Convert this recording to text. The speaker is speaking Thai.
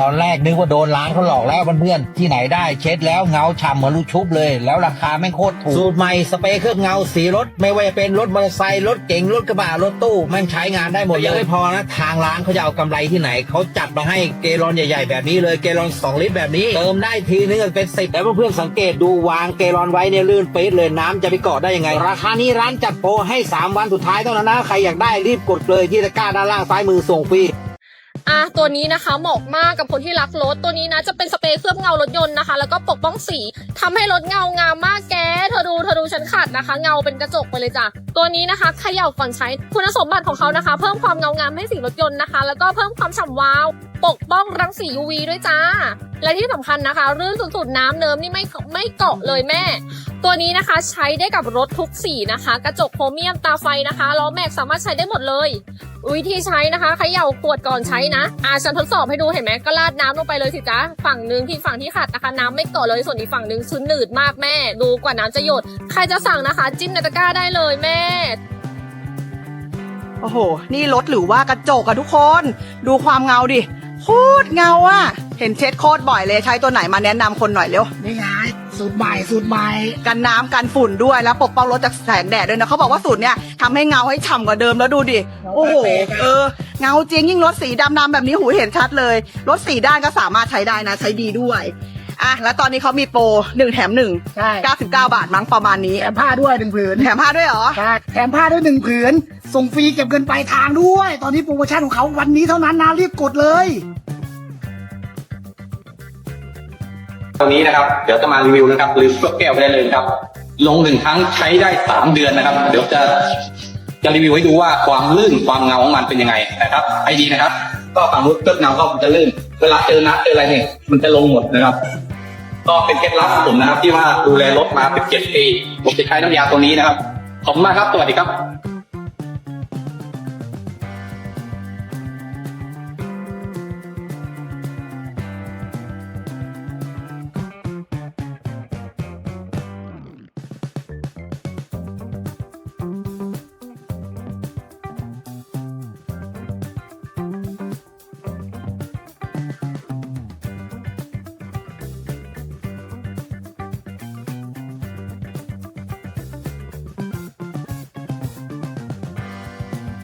ตอนแรกนึกว่าโดนร้านเขาหลอกแล้วเพื่อนๆที่ไหนได้เช็ดแล้วเงาฉ่ำเหมือนลูกชุบเลย แล้วราคาแม่งโคตรถูกสูตรใหม่สเปรย์เคลือบเงาสีรถ ไม่ว่าจะเป็นรถมอเตอร์ไซค์รถเก๋งรถกระบะรถตู้แม่งใช้งานได้หมดยังไม่พอนะทางร้านเขาจะเอากำไรที่ไหนเขาจัดมาให้เกลอนใหญ่ ๆ แบบนี้เลยเกลอน 2 ลิตรแบบนี้ เติมได้ทีนึงเป็นสิบแล้วเพื่อนๆสังเกตดูวางเกลอนไว้เนี่ยลื่นปี๊ดเลยน้ำจะไปเกาะได้ยังไง ราคานี้ร้านจัดโปรให้ 3 วันสุดท้ายเท่านั้นนะใครอยากได้รีบกดเลยที่ตะกร้าด้านล่างซ้ายมือส่งฟรี อะตัวนี้นะคะเหมาะมากกับคนที่รักรถตัวนี้นะจะเป็นสเปรย์เคลือบเงารถยนต์นะคะ แล้วก็ปกป้องสีทำให้รถเงางามมากแกเธอดูเธอดูฉันขัดนะคะ เงาเป็นกระจกไปเลยจ้ะตัวนี้นะคะเขย่าก่อนใช้คุณสมบัติของเขานะคะ เพิ่มความเงางามให้สีรถยนต์นะคะ แล้วก็เพิ่มความฉ่ำวาว ปกป้องรังสี UV ด้วยจ้า และที่สำคัญนะคะรื่นสุดๆน้ำเนิมนี่ไม่ไม่เกาะเลยแม่ ตัวนี้นะคะใช้ได้กับรถทุกสีนะคะ กระจกโครเมียมตาไฟนะคะล้อแม็กสามารถใช้ได้หมดเลย วิธีใช้นะคะเขย่าขวดก่อนใช้นะอาฉันทดสอบให้ดูเห็นไหมก็ราดน้ำลงไปเลยสิจ๊ะฝั่งหนึ่งที่ฝั่งที่ขัดนะคะน้ำไม่เกาะเลยส่วนอีกฝั่งหนึ่งชื้นหนืดมากแม่ ดูกว่าน้ำจะหยด ใครจะสั่งนะคะ จิ้มในตะกร้าได้เลยแม่โอ้โห นี่รถหรือว่ากระจกอะทุกคน ดูความเงาดิโคตรเงาอะเห็นเช็ดโคตรบ่อยเลยใช้ตัวไหนมาแนะนำคนหน่อยเร็วนี่ไง สูตรใหม่สูตรใหม่กันน้ำกันฝุ่นด้วยแล้วปกป้องรถจากแสงแดดด้วยนะเขาบอกว่าสูตรเนี้ยทำให้เงาให้ฉ่ำกว่าเดิมแล้วดูดิโอ้โหเออเงาจริงยิ่งรถสีดำๆแบบนี้หูเห็นชัดเลยรถสีด้านก็สามารถใช้ได้นะใช้ดีด้วยอะแล้วตอนนี้เขามีโปรหนึ่งแถมหนึ่งใช่99บาทมั้งประมาณนี้แถมผ้าด้วยหนึ่งผืนแถมผ้าด้วยเหรอ ใช่แถมผ้าด้วยหนึ่งผืนส่งฟรีเก็บเงินปลายทางด้วย ตอนนี้โปรโมชั่นของเขาวันนี้เท่านั้นนะรีบกดเลย ตัวนี้นะครับ เดี๋ยวจะมารีวิวนะครับลืมเคลือแก้วไปได้เลยครับ ลงหนึ่งครั้งใช้ได้สามเดือนนะครับ เดี๋ยวจะจะรีวิวให้ดูว่าความลื่นความเงาของมันเป็นยังไงนะครับไอดีนะครับ ก็ฝั่งนู้นเคลือบเงาก็มันจะลื่น เวลาเจอน้ำเจออะไรเนี่ยมันจะลงหมดนะครับ ก็เป็นเคล็ดลับของผมนะครับ ที่ว่าดูแลรถมาเป็นเจ็ดปีผมจะใช้น้ำยาตัวนี้นะครับขอบคุณมากครับสวัสดีครับ